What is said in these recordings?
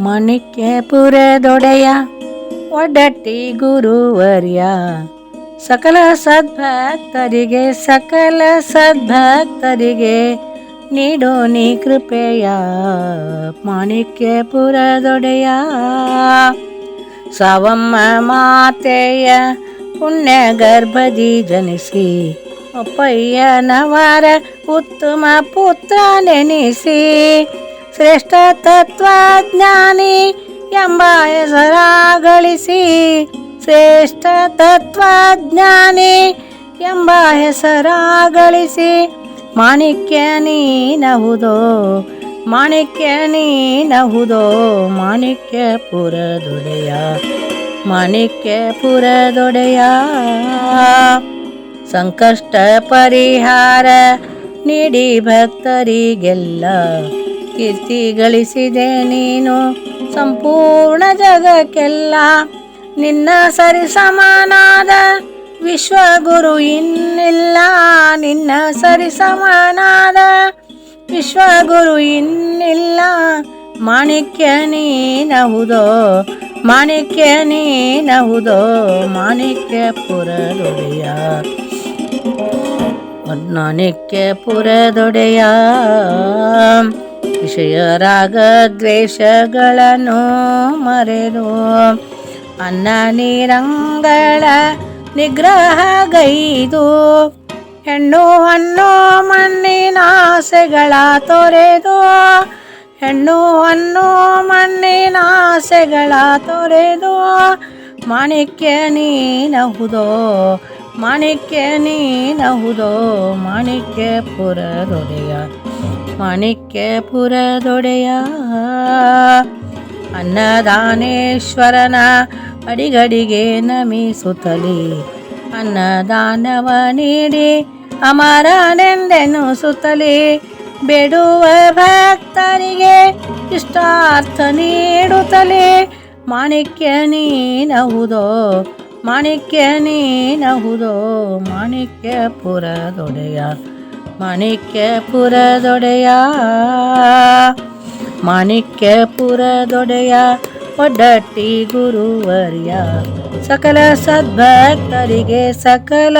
ಮಣಿಕ್ಯಪುರದೊಡೆಯ ಒಡಟ್ಟಿ ಗುರುವರ್ಯ. ಸಕಲ ಸದ್ಭಕ್ತರಿಗೆ ಸಕಲ ಸದ್ಭಕ್ತರಿಗೆ ನೀಡೋ ನೀ ಕೃಪೆಯ ಮಾಣಿಕ್ಯಪುರದೊಡೆಯ ಸವಮ್ಮ ಮಾತೆಯ ಪುಣ್ಯ ಗರ್ಭದಿ ಜನಿಸಿ ಅಪ್ಪಯ್ಯನವರ ಉತ್ತಮ ಪುತ್ರ ನೆನೆಸಿ ಶ್ರೇಷ್ಠ ತತ್ವಜ್ಞಾನಿ ಎಂಬ ಹೆಸರ ಗಳಿಸಿ ಶ್ರೇಷ್ಠ ತತ್ವಜ್ಞಾನಿ ಎಂಬ ಹೆಸರ ಗಳಿಸಿ ಮಾಣಿಕ್ಯ ನೀನಹುದೋ ಮಾಣಿಕ್ಯ ನೀನಹುದೋ ಮಾಣಿಕ್ಯಪುರದೊಡೆಯ ಮಾಣಿಕ್ಯಪುರದೊಡೆಯ ಸಂಕಷ್ಟ ಪರಿಹಾರ ನೀಡಿ ಭಕ್ತರಿಗೆಲ್ಲ ಕೀರ್ತಿ ಗಳಿಸಿದೆ ನೀನು. ಸಂಪೂರ್ಣ ಜಗಕ್ಕೆಲ್ಲ ನಿನ್ನ ಸರಿ ಸಮಾನಾದ ವಿಶ್ವಗುರು ಇನ್ನಿಲ್ಲ. ನಿನ್ನ ಸರಿ ಸಮಾನಾದ ವಿಶ್ವಗುರು ಇನ್ನಿಲ್ಲ. ಮಾಣಿಕ್ಯ ನೀನಹುದೋ ಮಾಣಿಕ್ಯ ನೀನಹುದೋ ಮಾಣಿಕ್ಯಪುರದೊಡೆಯ ಮಾಣಿಕ್ಯಪುರದೊಡೆಯ ವಿಷಯ ರಾಗ ದ್ವೇಷಗಳನ್ನು ಮರೆದು ಅನ್ನ ನೀರಂಗಳ ನಿಗ್ರಹಗೈದು ಹೆಣ್ಣು ಹಣ್ಣು ಮಣ್ಣಿನ ಆಸೆಗಳ ತೊರೆದು. ಹೆಣ್ಣು ಹಣ್ಣು ಮಣ್ಣಿನ ಆಸೆಗಳ ತೊರೆದು. ಮಾಣಿಕ್ಯ ನೀನಹುದೋ ಮಾಣಿಕ್ಯ ನೀನಹುದೋ ಮಾಣಿಕ್ಯಪುರದೊಡೆಯ ಮಾಣಿಕ್ಯಪುರದೊಡೆಯ ಅನ್ನದಾನೇಶ್ವರನ ಅಡಿಗಡಿಗೆ ನಮಿಸುತ್ತಲಿ ಅನ್ನದಾನವ ನೀಡಿ ಅಮರನೆಂದೆನು ಸುತ್ತಲಿ ಬೇಡುವ ಭಕ್ತರಿಗೆ ಇಷ್ಟಾರ್ಥ ನೀಡುತ್ತಲೇ ಮಾಣಿಕ್ಯ ನೀನಹುದೋ ಮಾಣಿಕ್ಯ ನೀನಹುದೋ ಮಾಣಿಕ್ಯಪುರದೊಡೆಯ ಮಾಣಿಕ್ಯಪುರದೊಡೆಯ ಮಾಣಿಕ್ಯಪುರದೊಡೆಯ ಒಡ್ಡಟ್ಟಿ ಗುರುವರ್ಯ. ಸಕಲ ಸದ್ಭಕ್ತರಿಗೆ ಸಕಲ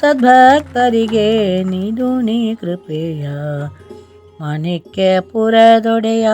ಸದ್ಭಕ್ತರಿಗೆ ನೀನು ನೀ ಕೃಪೆಯ. ಮಾಣಿಕ್ಯಪುರದೊಡೆಯ